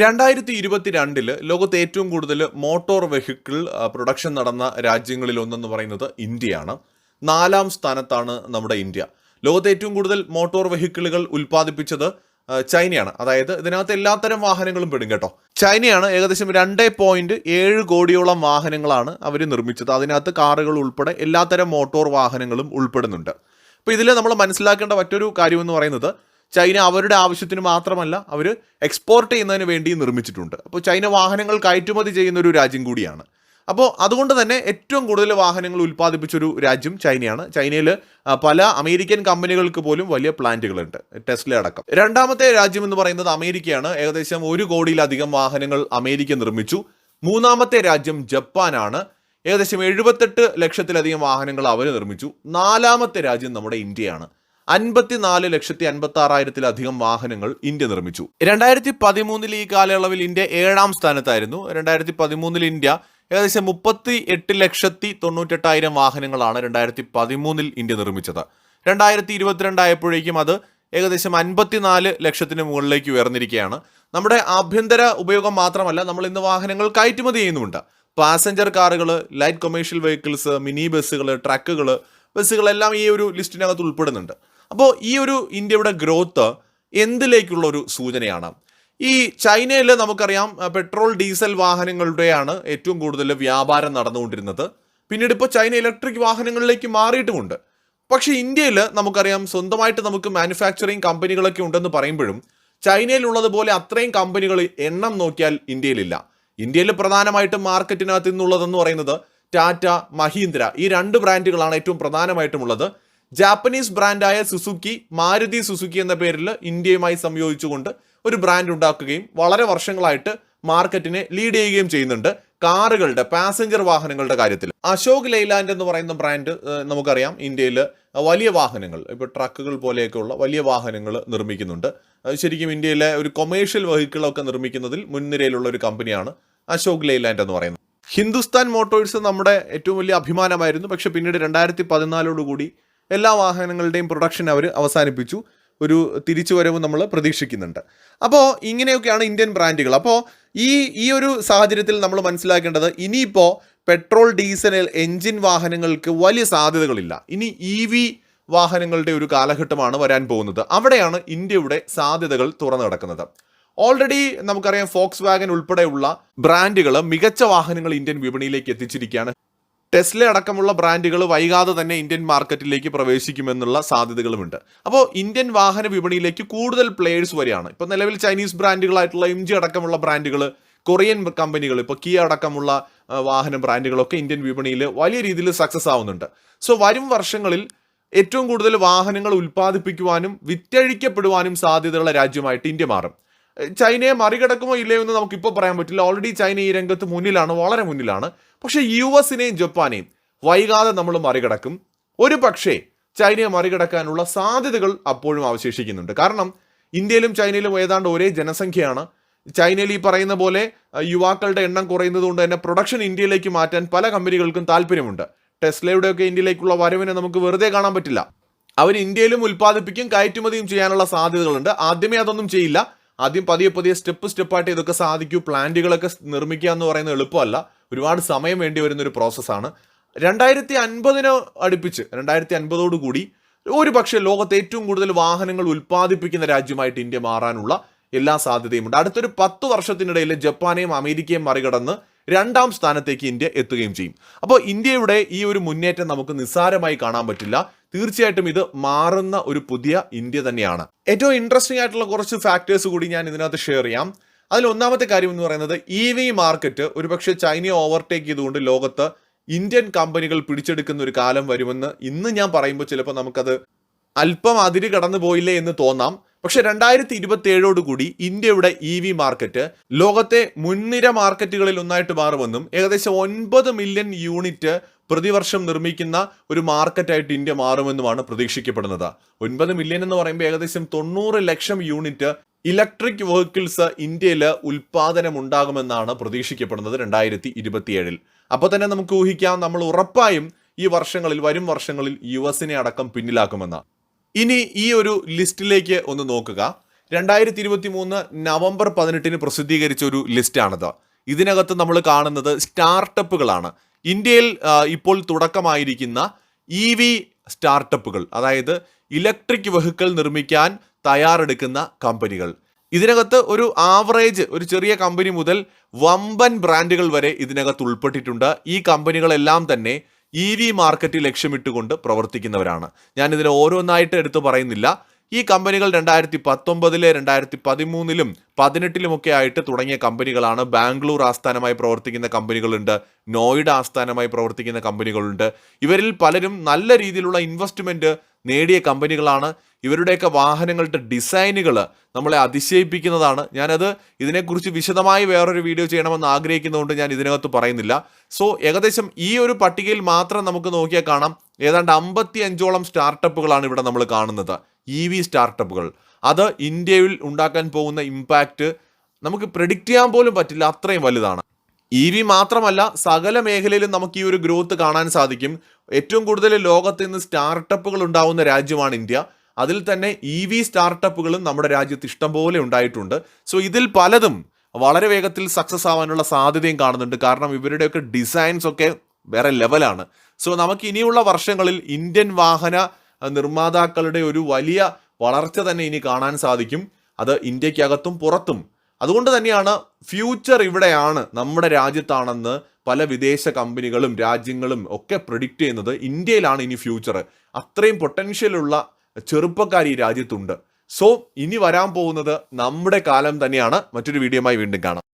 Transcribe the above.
രണ്ടായിരത്തി ഇരുപത്തിരണ്ടിൽ ലോകത്ത് ഏറ്റവും കൂടുതൽ മോട്ടോർ വെഹിക്കിൾ പ്രൊഡക്ഷൻ നടന്ന രാജ്യങ്ങളിൽ ഒന്നെന്ന് പറയുന്നത് ഇന്ത്യയാണ്. നാലാം സ്ഥാനത്താണ് നമ്മുടെ ഇന്ത്യ. ലോകത്ത് ഏറ്റവും കൂടുതൽ മോട്ടോർ വെഹിക്കിളുകൾ ഉൽപ്പാദിപ്പിച്ചത് ചൈനയാണ്. അതായത് ഇതിനകത്ത് എല്ലാത്തരം വാഹനങ്ങളും പെടും കേട്ടോ. ചൈനയാണ് ഏകദേശം രണ്ട് പോയിന്റ് ഏഴ് കോടിയോളം വാഹനങ്ങളാണ് അവർ നിർമ്മിച്ചത്. അതിനകത്ത് കാറുകൾ ഉൾപ്പെടെ എല്ലാത്തരം മോട്ടോർ വാഹനങ്ങളും ഉൾപ്പെടുന്നുണ്ട്. അപ്പോൾ ഇതിൽ നമ്മൾ മനസ്സിലാക്കേണ്ട മറ്റൊരു കാര്യം എന്ന് പറയുന്നത് ചൈന അവരുടെ ആവശ്യത്തിന് മാത്രമല്ല അവർ എക്സ്പോർട്ട് ചെയ്യുന്നതിന് വേണ്ടി നിർമ്മിച്ചിട്ടുണ്ട്. അപ്പോൾ ചൈന വാഹനങ്ങൾ കയറ്റുമതി ചെയ്യുന്ന ഒരു രാജ്യം കൂടിയാണ്. അപ്പോൾ അതുകൊണ്ട് തന്നെ ഏറ്റവും കൂടുതൽ വാഹനങ്ങൾ ഉൽപ്പാദിപ്പിച്ചൊരു രാജ്യം ചൈനയാണ്. ചൈനയിൽ പല അമേരിക്കൻ കമ്പനികൾക്ക് പോലും വലിയ പ്ലാന്റുകളുണ്ട്. ടെസ്ല അടക്കം. രണ്ടാമത്തെ രാജ്യം എന്ന് പറയുന്നത് അമേരിക്കയാണ്. ഏകദേശം ഒരു കോടിയിലധികം വാഹനങ്ങൾ അമേരിക്ക നിർമ്മിച്ചു. മൂന്നാമത്തെ രാജ്യം ജപ്പാനാണ്. ഏകദേശം എഴുപത്തെട്ട് ലക്ഷത്തിലധികം വാഹനങ്ങൾ അവർ നിർമ്മിച്ചു. നാലാമത്തെ രാജ്യം നമ്മുടെ ഇന്ത്യയാണ്. അൻപത്തിനാല് ലക്ഷത്തി അൻപത്തി ആറായിരത്തിലധികം വാഹനങ്ങൾ ഇന്ത്യ നിർമ്മിച്ചു. രണ്ടായിരത്തി പതിമൂന്നിൽ ഈ കാലയളവിൽ ഇന്ത്യ ഏഴാം സ്ഥാനത്തായിരുന്നു. രണ്ടായിരത്തി പതിമൂന്നിൽ ഇന്ത്യ ഏകദേശം മുപ്പത്തി എട്ട് ലക്ഷത്തി തൊണ്ണൂറ്റെട്ടായിരം വാഹനങ്ങളാണ് രണ്ടായിരത്തി പതിമൂന്നിൽ ഇന്ത്യ നിർമ്മിച്ചത്. രണ്ടായിരത്തി ഇരുപത്തിരണ്ടായപ്പോഴേക്കും അത് ഏകദേശം അൻപത്തിനാല് ലക്ഷത്തിന് മുകളിലേക്ക് ഉയർന്നിരിക്കുകയാണ്. നമ്മുടെ ആഭ്യന്തര ഉപയോഗം മാത്രമല്ല നമ്മൾ ഇന്ന് വാഹനങ്ങൾ കയറ്റുമതി ചെയ്യുന്നുമുണ്ട്. പാസഞ്ചർ കാറുകൾ ലൈറ്റ് കൊമേഴ്ഷ്യൽ വെഹിക്കിൾസ് മിനി ബസ്സുകൾ ട്രക്കുകൾ ബസ്സുകളെല്ലാം ഈ ഒരു ലിസ്റ്റിനകത്ത് ഉൾപ്പെടുന്നുണ്ട്. അപ്പോൾ ഈ ഒരു ഇന്ത്യയുടെ ഗ്രോത്ത് എന്തിലേക്കുള്ള ഒരു സൂചനയാണ്? ഈ ചൈനയിൽ നമുക്കറിയാം പെട്രോൾ ഡീസൽ വാഹനങ്ങളുടെയാണ് ഏറ്റവും കൂടുതൽ വ്യാപാരം നടന്നുകൊണ്ടിരുന്നത്. പിന്നീട് ഇപ്പോൾ ചൈന ഇലക്ട്രിക് വാഹനങ്ങളിലേക്ക് മാറിയിട്ടുമുണ്ട്. പക്ഷേ ഇന്ത്യയിൽ നമുക്കറിയാം സ്വന്തമായിട്ട് നമുക്ക് മാനുഫാക്ചറിങ് കമ്പനികളൊക്കെ ഉണ്ടെന്ന് പറയുമ്പോഴും ചൈനയിലുള്ളതുപോലെ അത്രയും കമ്പനികൾ എണ്ണം നോക്കിയാൽ ഇന്ത്യയിലില്ല. ഇന്ത്യയിൽ പ്രധാനമായിട്ടും മാർക്കറ്റിനകത്ത് നിന്നുള്ളതെന്ന് പറയുന്നത് ടാറ്റ മഹീന്ദ്ര ഈ രണ്ട് ബ്രാൻഡുകളാണ് ഏറ്റവും പ്രധാനമായിട്ടും ഉള്ളത് ജാപ്പനീസ് ബ്രാൻഡായ സുസുക്കി മാരുതി സുസുക്കി എന്ന പേരിൽ ഇന്ത്യയുമായി സംയോജിച്ചുകൊണ്ട് ഒരു ബ്രാൻഡ് ഉണ്ടാക്കുകയും വളരെ വർഷങ്ങളായിട്ട് മാർക്കറ്റിനെ ലീഡ് ചെയ്യുകയും ചെയ്യുന്നുണ്ട്. കാറുകളുടെ പാസഞ്ചർ വാഹനങ്ങളുടെ കാര്യത്തിൽ. അശോക് ലൈലാൻഡ് എന്ന് പറയുന്ന ബ്രാൻഡ് നമുക്കറിയാം. ഇന്ത്യയിൽ വലിയ വാഹനങ്ങൾ ഇപ്പോൾ ട്രക്കുകൾ പോലെയൊക്കെയുള്ള വലിയ വാഹനങ്ങൾ നിർമ്മിക്കുന്നുണ്ട്. ശരിക്കും ഇന്ത്യയിലെ ഒരു കൊമേഴ്ഷ്യൽ വെഹിക്കിളൊക്കെ നിർമ്മിക്കുന്നതിൽ മുൻനിരയിലുള്ള ഒരു കമ്പനിയാണ് അശോക് ലൈലാൻഡ് എന്ന് പറയുന്നത്. ഹിന്ദുസ്ഥാൻ മോട്ടോഴ്സ് നമ്മുടെ ഏറ്റവും വലിയ അഭിമാനമായിരുന്നു. പക്ഷേ പിന്നീട് രണ്ടായിരത്തി പതിനാലോടുകൂടി എല്ലാ വാഹനങ്ങളുടെയും പ്രൊഡക്ഷൻ അവർ അവസാനിപ്പിച്ചു. ഒരു തിരിച്ചുവരവ് നമ്മൾ പ്രതീക്ഷിക്കുന്നുണ്ട്. അപ്പോൾ ഇങ്ങനെയൊക്കെയാണ് ഇന്ത്യൻ ബ്രാൻഡുകൾ. അപ്പോൾ ഈ ഈ ഒരു സാഹചര്യത്തിൽ നമ്മൾ മനസ്സിലാക്കേണ്ടത് ഇനിയിപ്പോൾ പെട്രോൾ ഡീസൽ എൻജിൻ വാഹനങ്ങൾക്ക് വലിയ സാധ്യതകളില്ല. ഇനി ഇ വി വാഹനങ്ങളുടെ ഒരു കാലഘട്ടമാണ് വരാൻ പോകുന്നത്. അവിടെയാണ് ഇന്ത്യയുടെ സാധ്യതകൾ തുറന്നു കിടക്കുന്നത്. ഓൾറെഡി നമുക്കറിയാം ഫോക്സ് വാഗൻ ഉൾപ്പെടെയുള്ള ബ്രാൻഡുകൾ മികച്ച വാഹനങ്ങൾ ഇന്ത്യൻ വിപണിയിലേക്ക് എത്തിച്ചിരിക്കുകയാണ്. ടെസ്ല അടക്കമുള്ള ബ്രാൻഡുകൾ വൈകാതെ തന്നെ ഇന്ത്യൻ മാർക്കറ്റിലേക്ക് പ്രവേശിക്കുമെന്നുള്ള സാധ്യതകളുമുണ്ട്. അപ്പോൾ ഇന്ത്യൻ വാഹന വിപണിയിലേക്ക് കൂടുതൽ പ്ലേയേഴ്സ് വരികയാണ്. ഇപ്പോൾ നിലവിൽ ചൈനീസ് ബ്രാൻഡുകളായിട്ടുള്ള എം അടക്കമുള്ള ബ്രാൻഡുകൾ കൊറിയൻ കമ്പനികൾ ഇപ്പോൾ കിയ അടക്കമുള്ള വാഹന ബ്രാൻഡുകളൊക്കെ ഇന്ത്യൻ വിപണിയിൽ വലിയ രീതിയിൽ സക്സസ് ആവുന്നുണ്ട്. സോ വരും വർഷങ്ങളിൽ ഏറ്റവും കൂടുതൽ വാഹനങ്ങൾ ഉൽപ്പാദിപ്പിക്കുവാനും വിറ്റഴിക്കപ്പെടുവാനും സാധ്യതയുള്ള രാജ്യമായിട്ട് ഇന്ത്യ മാറും. ചൈനയെ മറികടക്കുമോ ഇല്ലയോ എന്ന് നമുക്കിപ്പോൾ പറയാൻ പറ്റില്ല. ഓൾറെഡി ചൈന ഈ രംഗത്ത് മുന്നിലാണ് വളരെ മുന്നിലാണ്. പക്ഷേ യു എസിനെയും ജപ്പാനെയും വൈകാതെ നമ്മൾ മറികടക്കും. ഒരു പക്ഷേ ചൈനയെ മറികടക്കാനുള്ള സാധ്യതകൾ അപ്പോഴും അവശേഷിക്കുന്നുണ്ട്. കാരണം ഇന്ത്യയിലും ചൈനയിലും ഏതാണ്ട് ഒരേ ജനസംഖ്യയാണ്. ചൈനയിൽ ഈ പറയുന്ന പോലെ യുവാക്കളുടെ എണ്ണം കുറയുന്നത് കൊണ്ട് തന്നെ പ്രൊഡക്ഷൻ ഇന്ത്യയിലേക്ക് മാറ്റാൻ പല കമ്പനികൾക്കും താല്പര്യമുണ്ട്. ടെസ്ലയുടെയൊക്കെ ഇന്ത്യയിലേക്കുള്ള വരവിനെ നമുക്ക് വെറുതെ കാണാൻ പറ്റില്ല. അവർ ഇന്ത്യയിലും ഉൽപ്പാദിപ്പിക്കും കയറ്റുമതിയും ചെയ്യാനുള്ള സാധ്യതകളുണ്ട്. ആദ്യമേ അതൊന്നും ചെയ്യില്ല. ആദ്യം പതിയെ പതിയെ സ്റ്റെപ്പ് സ്റ്റെപ്പായിട്ട് ഇതൊക്കെ സാധിക്കൂ. പ്ലാന്റുകളൊക്കെ നിർമ്മിക്കുക എന്ന് പറയുന്നത് എളുപ്പമല്ല. ഒരുപാട് സമയം വേണ്ടി വരുന്ന ഒരു പ്രോസസ്സാണ് രണ്ടായിരത്തി അൻപതിന് അടുപ്പിച്ച് രണ്ടായിരത്തി അൻപതോടു കൂടി ഒരു പക്ഷേ ലോകത്ത് ഏറ്റവും കൂടുതൽ വാഹനങ്ങൾ ഉൽപ്പാദിപ്പിക്കുന്ന രാജ്യമായിട്ട് ഇന്ത്യ മാറാനുള്ള എല്ലാ സാധ്യതയുമുണ്ട്. അടുത്തൊരു പത്ത് വർഷത്തിനിടയിൽ ജപ്പാനെയും അമേരിക്കയും മറികടന്ന് രണ്ടാം സ്ഥാനത്തേക്ക് ഇന്ത്യ എത്തുകയും ചെയ്യും. അപ്പോൾ ഇന്ത്യയുടെ ഈ ഒരു മുന്നേറ്റം നമുക്ക് നിസ്സാരമായി കാണാൻ പറ്റില്ല. തീർച്ചയായിട്ടും ഇത് മാറുന്ന ഒരു പുതിയ ഇന്ത്യ തന്നെയാണ്. ഏറ്റവും ഇൻട്രസ്റ്റിംഗ് ആയിട്ടുള്ള കുറച്ച് ഫാക്ടേഴ്സ് കൂടി ഞാൻ ഇതിനകത്ത് ഷെയർ ചെയ്യാം. അതിൽ ഒന്നാമത്തെ കാര്യം എന്ന് പറയുന്നത് ഇ വി മാർക്കറ്റ് ഒരുപക്ഷെ ചൈനയെ ഓവർടേക്ക് ചെയ്തുകൊണ്ട് ലോകത്ത് ഇന്ത്യൻ കമ്പനികൾ പിടിച്ചെടുക്കുന്ന ഒരു കാലം വരുമെന്ന് ഇന്ന് ഞാൻ പറയുമ്പോൾ ചിലപ്പോൾ നമുക്കത് അല്പം അതിര് കടന്നു പോയില്ലേ എന്ന് തോന്നാം. പക്ഷെ രണ്ടായിരത്തി ഇരുപത്തി ഏഴോടുകൂടി ഇന്ത്യയുടെ ഇ വി മാർക്കറ്റ് ലോകത്തെ മുൻനിര മാർക്കറ്റുകളിൽ ഒന്നായിട്ട് മാറുമെന്നും ഏകദേശം ഒൻപത് മില്യൺ യൂണിറ്റ് പ്രതിവർഷം നിർമ്മിക്കുന്ന ഒരു മാർക്കറ്റായിട്ട് ഇന്ത്യ മാറുമെന്നുമാണ് പ്രതീക്ഷിക്കപ്പെടുന്നത്. ഒൻപത് മില്യൺ എന്ന് പറയുമ്പോൾ ഏകദേശം തൊണ്ണൂറ് ലക്ഷം യൂണിറ്റ് ഇലക്ട്രിക് വെഹിക്കിൾസ് ഇന്ത്യയിൽ ഉൽപാദനം ഉണ്ടാകുമെന്നാണ് പ്രതീക്ഷിക്കപ്പെടുന്നത് രണ്ടായിരത്തി ഇരുപത്തിയേഴിൽ അപ്പോൾ തന്നെ നമുക്ക് ഊഹിക്കാം നമ്മൾ ഉറപ്പായും ഈ വർഷങ്ങളിൽ വരും വർഷങ്ങളിൽ യു എസിനെ അടക്കം പിന്നിലാക്കുമെന്ന്. ഇനി ഈ ഒരു ലിസ്റ്റിലേക്ക് ഒന്ന് നോക്കുക. രണ്ടായിരത്തി ഇരുപത്തി മൂന്ന് നവംബർ പതിനെട്ടിന് പ്രസിദ്ധീകരിച്ച ഒരു ലിസ്റ്റാണിത്. ഇതിനകത്ത് നമ്മൾ കാണുന്നത് സ്റ്റാർട്ടപ്പുകളാണ്. ഇന്ത്യയിൽ ഇപ്പോൾ തുടക്കമായിരിക്കുന്ന ഇ വി സ്റ്റാർട്ടപ്പുകൾ അതായത് ഇലക്ട്രിക് വെഹിക്കിൾ നിർമ്മിക്കാൻ തയ്യാറെടുക്കുന്ന കമ്പനികൾ. ഇതിനകത്ത് ഒരു ആവറേജ് ഒരു ചെറിയ കമ്പനി മുതൽ വമ്പൻ ബ്രാൻഡുകൾ വരെ ഇതിനകത്ത് ഉൾപ്പെട്ടിട്ടുണ്ട്. ഈ കമ്പനികളെല്ലാം തന്നെ ഇ വി മാർക്കറ്റ് ലക്ഷ്യമിട്ടുകൊണ്ട് പ്രവർത്തിക്കുന്നവരാണ്. ഞാൻ ഇതിനെ ഓരോന്നായിട്ട് എടുത്തു പറയുന്നില്ല. ഈ കമ്പനികൾ രണ്ടായിരത്തി പത്തൊമ്പതിലെ രണ്ടായിരത്തി പതിമൂന്നിലും പതിനെട്ടിലുമൊക്കെ ആയിട്ട് തുടങ്ങിയ കമ്പനികളാണ്. ബാംഗ്ലൂർ ആസ്ഥാനമായി പ്രവർത്തിക്കുന്ന കമ്പനികളുണ്ട്. നോയിഡ ആസ്ഥാനമായി പ്രവർത്തിക്കുന്ന കമ്പനികളുണ്ട്. ഇവരിൽ പലരും നല്ല രീതിയിലുള്ള ഇൻവെസ്റ്റ്മെന്റ് നേടിയ കമ്പനികളാണ്. ഇവരുടെയൊക്കെ വാഹനങ്ങളുടെ ഡിസൈനുകൾ നമ്മളെ അതിശയിപ്പിക്കുന്നതാണ്. ഞാനത് ഇതിനെക്കുറിച്ച് വിശദമായി വേറൊരു വീഡിയോ ചെയ്യണമെന്ന് ആഗ്രഹിക്കുന്നതുകൊണ്ട് ഞാൻ ഇതിനകത്ത് പറയുന്നില്ല. സോ ഏകദേശം ഈ ഒരു പട്ടികയിൽ മാത്രം നമുക്ക് നോക്കിയാൽ കാണാം. ഏതാണ്ട് അമ്പത്തി അഞ്ചോളം സ്റ്റാർട്ടപ്പുകളാണ് ഇവിടെ നമ്മൾ കാണുന്നത്. ഇ വി സ്റ്റാർട്ടപ്പുകൾ അത് ഇന്ത്യയിൽ ഉണ്ടാക്കാൻ പോകുന്ന ഇമ്പാക്റ്റ് നമുക്ക് പ്രെഡിക്റ്റ് ചെയ്യാൻ പോലും പറ്റില്ല അത്രയും വലുതാണ്. ഇ വി മാത്രമല്ല സകല മേഖലയിലും നമുക്ക് ഈ ഒരു ഗ്രോത്ത് കാണാൻ സാധിക്കും. ഏറ്റവും കൂടുതൽ ലോകത്ത് ഇന്ന് സ്റ്റാർട്ടപ്പുകൾ ഉണ്ടാവുന്ന രാജ്യമാണ് ഇന്ത്യ. അതിൽ തന്നെ ഇ വി സ്റ്റാർട്ടപ്പുകളും നമ്മുടെ രാജ്യത്ത് ഇഷ്ടംപോലെ ഉണ്ടായിട്ടുണ്ട്. സോ ഇതിൽ പലതും വളരെ വേഗത്തിൽ സക്സസ് ആവാനുള്ള സാധ്യതയും കാണുന്നുണ്ട്. കാരണം ഇവരുടെയൊക്കെ ഡിസൈൻസ് ഒക്കെ വേറെ ലെവലാണ് സോ നമുക്ക് ഇനിയുള്ള വർഷങ്ങളിൽ ഇന്ത്യൻ വാഹന നിർമ്മാതാക്കളുടെ ഒരു വലിയ വളർച്ച തന്നെ ഇനി കാണാൻ സാധിക്കും. അത് ഇന്ത്യക്കകത്തും പുറത്തും. അതുകൊണ്ട് തന്നെയാണ് ഫ്യൂച്ചർ ഇവിടെയാണ് നമ്മുടെ രാജ്യത്താണെന്ന് പല വിദേശ കമ്പനികളും രാജ്യങ്ങളും ഒക്കെ പ്രിഡിക്റ്റ് ചെയ്യുന്നത്. ഇന്ത്യയിലാണ് ഇനി ഫ്യൂച്ചർ അത്രയും പൊട്ടൻഷ്യലുള്ള ചെറുപ്പക്കാർ ഈ രാജ്യത്തുണ്ട്. സോ ഇനി വരാൻ പോകുന്നത് നമ്മുടെ കാലം തന്നെയാണ്. മറ്റൊരു വീഡിയോയുമായി വീണ്ടും കാണാം.